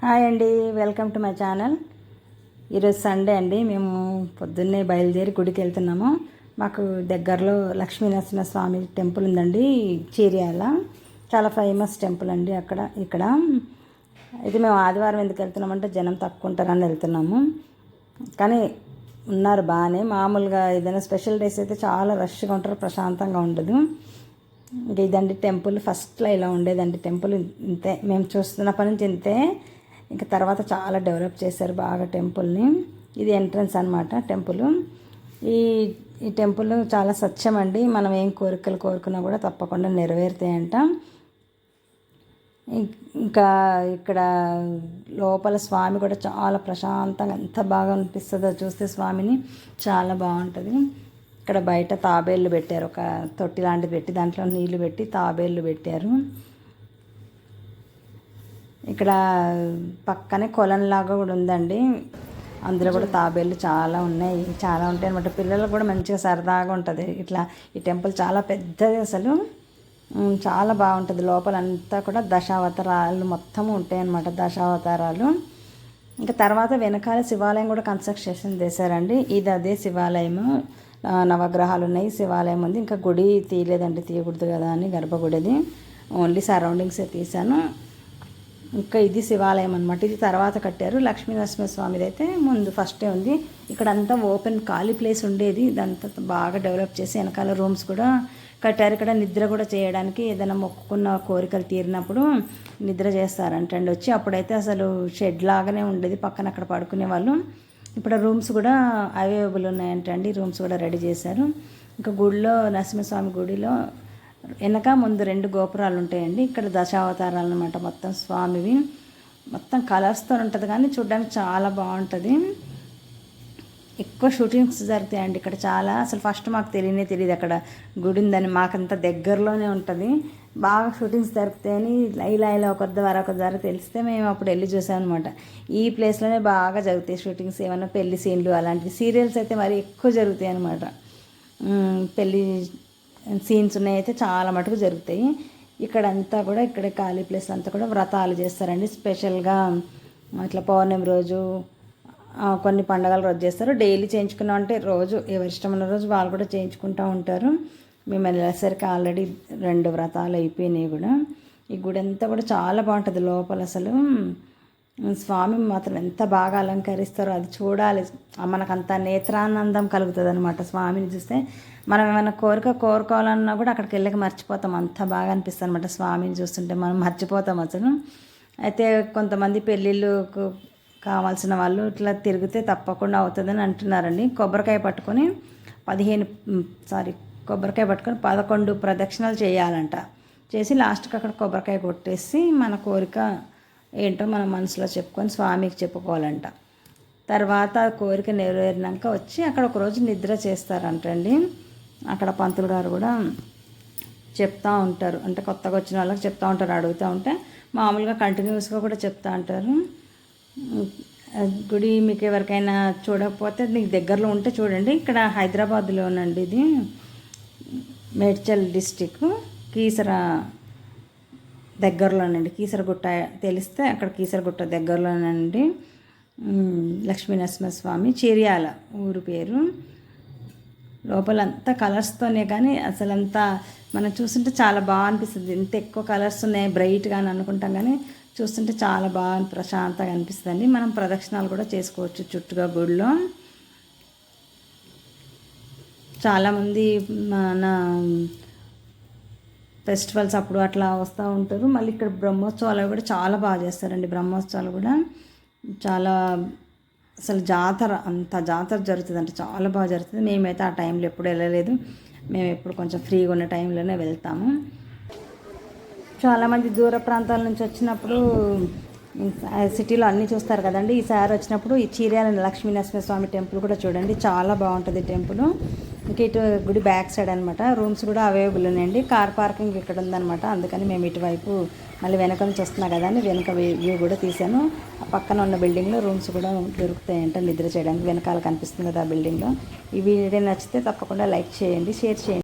Hi అండి welcome to my channel. ఈరోజు Sunday అండి మేము పొద్దున్నే బయలుదేరి గుడికి వెళ్తున్నాము. మాకు దగ్గరలో లక్ష్మీనరసింహ స్వామి టెంపుల్ ఉందండి చీర్యాల. చాలా ఫేమస్ టెంపుల్ అండి అక్కడ ఇక్కడ. అయితే మేము ఆదివారం ఎందుకు వెళ్తున్నామంటే జనం తక్కువ ఉంటారని వెళ్తున్నాము. కానీ ఉన్నారు బాగానే. మామూలుగా ఏదైనా స్పెషల్ డేస్ అయితే చాలా రష్గా ఉంటారు ప్రశాంతంగా ఉండదు. ఇంకా ఇదండి టెంపుల్ ఫస్ట్లో ఇలా ఉండేదండి టెంపుల్. ఇంతే మేము చూస్తున్నప్పటి నుంచి ఇంతే. ఇంకా తర్వాత చాలా డెవలప్ చేశారు బాగా టెంపుల్ని. ఇది ఎంట్రన్స్ అనమాట టెంపుల్. ఈ ఈ టెంపుల్ చాలా స్వచ్ఛమండి మనం ఏం కోరికలు కోరుకున్నా కూడా తప్పకుండా నెరవేరుతాయంట. ఇంకా ఇక్కడ లోపల స్వామి కూడా చాలా ప్రశాంతంగా ఎంత బాగా అనిపిస్తుందో చూస్తే స్వామిని చాలా బాగుంటుంది. ఇక్కడ బయట తాబేళ్ళు పెట్టారు. ఒక తొట్టి లాంటిది పెట్టి దాంట్లో నీళ్ళు పెట్టి తాబేళ్ళు పెట్టారు. ఇక్కడ పక్కనే కొలంలాగా కూడా ఉందండి. అందులో కూడా తాబేళ్ళు చాలా ఉన్నాయి. చాలా ఉంటాయి అనమాట పిల్లలకు కూడా మంచిగా సరదాగా ఉంటుంది. ఇట్లా ఈ టెంపుల్ చాలా పెద్దది అసలు. చాలా బాగుంటుంది. లోపల అంతా కూడా దశావతారాలు మొత్తం ఉంటాయన్నమాట దశావతారాలు. ఇంకా తర్వాత వెనకాల శివాలయం కూడా కన్స్ట్రక్షన్ చేశారండి. ఇది అదే శివాలయము. నవగ్రహాలు ఉన్నాయి. శివాలయం ఉంది. ఇంకా గుడి తీయలేదండి. తీయకూడదు కదా అని గర్భగుడిది. ఓన్లీ సరౌండింగ్సే తీశాను. ఇంకా ఇది శివాలయం అనమాట ఇది తర్వాత కట్టారు. లక్ష్మీ నరసింహస్వామిది అయితే ముందు ఫస్టే ఉంది. ఇక్కడ అంతా ఓపెన్ ఖాళీ ప్లేస్ ఉండేది. ఇదంతా బాగా డెవలప్ చేసి వెనకాల రూమ్స్ కూడా కట్టారు. ఇక్కడ నిద్ర కూడా చేయడానికి ఏదైనా మొక్కుకున్న కోరికలు తీరినప్పుడు నిద్ర చేస్తారంటండి వచ్చి. అప్పుడైతే అసలు షెడ్ లాగానే ఉండేది. పక్కన అక్కడ పడుకునే వాళ్ళు. ఇప్పుడు రూమ్స్ కూడా అవైలబుల్ ఉన్నాయంటండి. రూమ్స్ కూడా రెడీ చేశారు. ఇంకా గుడిలో నరసింహస్వామి గుడిలో వెనక ముందు రెండు గోపురాలు ఉంటాయండి. ఇక్కడ దశావతారాలు అనమాట మొత్తం స్వామివి. మొత్తం కలర్స్తో ఉంటుంది కానీ చూడడానికి చాలా బాగుంటుంది. ఎక్కువ షూటింగ్స్ జరుగుతాయండి ఇక్కడ చాలా. అసలు ఫస్ట్ మాకు తెలియనే తెలియదు అక్కడ గుడి ఉందని. మాకంత దగ్గరలోనే ఉంటుంది. బాగా షూటింగ్స్ జరుగుతాయని ఇలా ఇలా ఒక ద్వారా ఒక ద్వారా తెలిస్తే మేము అప్పుడు వెళ్ళి చూసాం అనమాట ఈ ప్లేస్లోనే బాగా జరుగుతాయి షూటింగ్స్ ఏమైనా పెళ్ళి సీన్లు అలాంటివి. సీరియల్స్ అయితే మరి ఎక్కువ జరుగుతాయి అనమాట పెళ్ళి సీన్స్ ఉన్నాయి అయితే చాలా మటుకు జరుగుతాయి. ఇక్కడంతా కూడా ఇక్కడ ఖాళీ ప్లేస్ అంతా కూడా వ్రతాలు చేస్తారండి. స్పెషల్గా ఇట్లా పౌర్ణమి రోజు కొన్ని పండగల రోజు చేస్తారు. డైలీ చేయించుకున్నాం అంటే రోజు ఎవరి ఇష్టం ఉన్న రోజు వాళ్ళు కూడా చేయించుకుంటూ ఉంటారు. మేము వెళ్ళేసరికి ఆల్రెడీ రెండు వ్రతాలు అయిపోయినాయి కూడా. ఈ గుడి అంతా కూడా చాలా బాగుంటుంది లోపల అసలు. స్వామి మాత్రం ఎంత బాగా అలంకరిస్తారో అది చూడాలి. మనకంత నేత్రానందం కలుగుతుంది అనమాట స్వామిని చూస్తే. మనం ఏమైనా కోరిక కోరుకోవాలన్నా కూడా అక్కడికి వెళ్ళక మర్చిపోతాం. అంత బాగా అనిపిస్తుంది అనమాట స్వామిని చూస్తుంటే. మనం మర్చిపోతాం అసలు. అయితే కొంతమంది పెళ్ళిళ్ళకు కావాల్సిన వాళ్ళు ఇట్లా తిరిగితే తప్పకుండా అవుతుందని అంటున్నారండి. కొబ్బరికాయ పట్టుకొని పదిహేను సారీ కొబ్బరికాయ పట్టుకొని పదకొండు ప్రదక్షిణలు చేయాలంట. చేసి లాస్ట్కి అక్కడ కొబ్బరికాయ కొట్టేసి మన కోరిక ఏంటో మన మనసులో చెప్పుకొని స్వామికి చెప్పుకోవాలంట. తర్వాత కోరిక నెరవేరినాక వచ్చి అక్కడ ఒకరోజు నిద్ర చేస్తారంటండి. అక్కడ పంతులు గారు కూడా చెప్తూ ఉంటారు. అంటే కొత్తగా వచ్చిన వాళ్ళకి చెప్తూ ఉంటారు అడుగుతూ ఉంటే. మామూలుగా కంటిన్యూస్గా కూడా చెప్తూ ఉంటారు. గుడి మీకు ఎవరికైనా చూడకపోతే మీకు దగ్గరలో ఉంటే చూడండి. ఇక్కడ హైదరాబాద్లోనండి ఇది. మేడ్చల్ డిస్టిక్ కీసర దగ్గరలోనండి. కీసరగుట్ట తెలిస్తే అక్కడ కీసరగుట్ట దగ్గరలోనండి. లక్ష్మీ నరసింహస్వామి చిరియాల ఊరు పేరు. లోపలంతా కలర్స్తోనే కానీ అసలు అంతా మనం చూస్తుంటే చాలా బాగా అనిపిస్తుంది. ఇంత ఎక్కువ కలర్స్ ఉన్నాయి బ్రైట్గా అని అనుకుంటాం కానీ చూస్తుంటే చాలా బాగా ప్రశాంతంగా అనిపిస్తుంది మనం ప్రదక్షిణాలు కూడా చేసుకోవచ్చు చుట్టుగా గుడిలో. చాలామంది మన ఫెస్టివల్స్ అప్పుడు అట్లా వస్తూ ఉంటారు. మళ్ళీ ఇక్కడ బ్రహ్మోత్సవాలు కూడా చాలా బాగా చేస్తారండి. బ్రహ్మోత్సవాలు కూడా చాలా అసలు జాతర అంత జాతర జరుగుతుంది అంటే చాలా బాగా జరుగుతుంది. మేమైతే ఆ టైంలో ఎప్పుడు వెళ్ళలేదు. మేము ఎప్పుడు కొంచెం ఫ్రీగా ఉన్న టైంలోనే వెళ్తాము. చాలామంది దూర ప్రాంతాల నుంచి వచ్చినప్పుడు సిటీలో అన్నీ చూస్తారు కదండి. ఈసారి వచ్చినప్పుడు ఈ చీర్యాల లక్ష్మీనరసింహ స్వామి టెంపుల్ కూడా చూడండి. చాలా బాగుంటుంది టెంపుల్. ఇంకా ఇటు గుడి బ్యాక్ సైడ్ అనమాట రూమ్స్ కూడా అవైలబుల్ ఉన్నాయండి. కార్ పార్కింగ్ ఇక్కడ ఉందనమాట అందుకని మేము ఇటువైపు మళ్ళీ వెనక నుంచి వస్తున్నా కదా అని వెనక వ్యూ కూడా తీసాను ఆ పక్కన ఉన్న బిల్డింగ్లో రూమ్స్ కూడా దొరుకుతాయంట నిద్ర చేయడానికి. వెనకాల కనిపిస్తుంది కదా ఆ బిల్డింగ్లో ఈ వీడియో నచ్చితే తప్పకుండా లైక్ చేయండి షేర్ చేయండి.